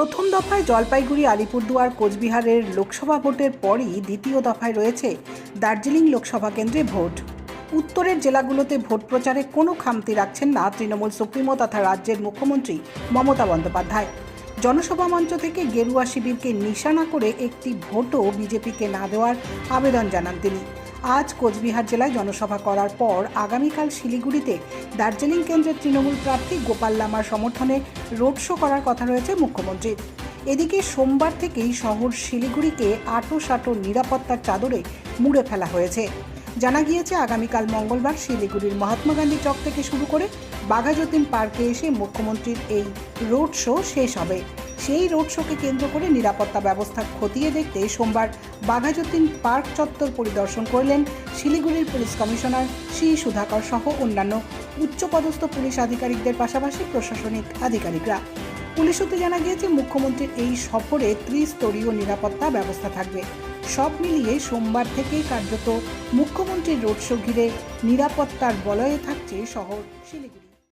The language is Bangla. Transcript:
প্রথম দফায় জলপাইগুড়ি, আলিপুরদুয়ার, কোচবিহারের লোকসভা ভোটের পরই দ্বিতীয় দফায় রয়েছে দার্জিলিং লোকসভা কেন্দ্রে ভোট। উত্তরের জেলাগুলোতে ভোট প্রচারে কোনো খামতি রাখছেন না তৃণমূল সুপ্রিমো তথা রাজ্যের মুখ্যমন্ত্রী মমতা বন্দ্যোপাধ্যায়। জনসভা মঞ্চ থেকে গেরুয়া শিবিরকে নিশানা করে একটি ভোটও বিজেপিকে না দেওয়ার আবেদন জানান তিনি। আজ কোচবিহার জেলায় জনসভা করার পর আগামীকাল শিলিগুড়িতে দার্জিলিং কেন্দ্রের তৃণমূল প্রার্থী গোপাল লামার সমর্থনে রোড শো করার কথা রয়েছে মুখ্যমন্ত্রীর এদিকে সোমবার থেকেই শহর শিলিগুড়িকে আটো সাটো নিরাপত্তার চাদরে মুড়ে ফেলা হয়েছে। জানা গিয়েছে, আগামীকাল মঙ্গলবার শিলিগুড়ির মহাত্মা গান্ধী চক থেকে শুরু করে বাঘাযতীন পার্কে এসে মুখ্যমন্ত্রীর এই রোড শো শেষ হবে। সেই রোড শোকে কেন্দ্র করে নিরাপত্তা ব্যবস্থা খতিয়ে দেখতে সোমবার বাঘাযতীন পার্ক চত্বর পরিদর্শন করলেন শিলিগুড়ির পুলিশ কমিশনার শ্রী সুধাকর সহ অন্যান্য উচ্চপদস্থ পুলিশ আধিকারিকদের পাশাপাশি প্রশাসনিক আধিকারিকরা। পুলিশ সূত্রে জানা গিয়েছে, মুখ্যমন্ত্রীর এই সফরে ত্রিস্তরীয় নিরাপত্তা ব্যবস্থা থাকবে। সব মিলিয়ে সোমবার থেকেই কার্যত মুখ্যমন্ত্রীর রোড শো ঘিরে নিরাপত্তার বলয়ে থাকছে শহর শিলিগুড়ি।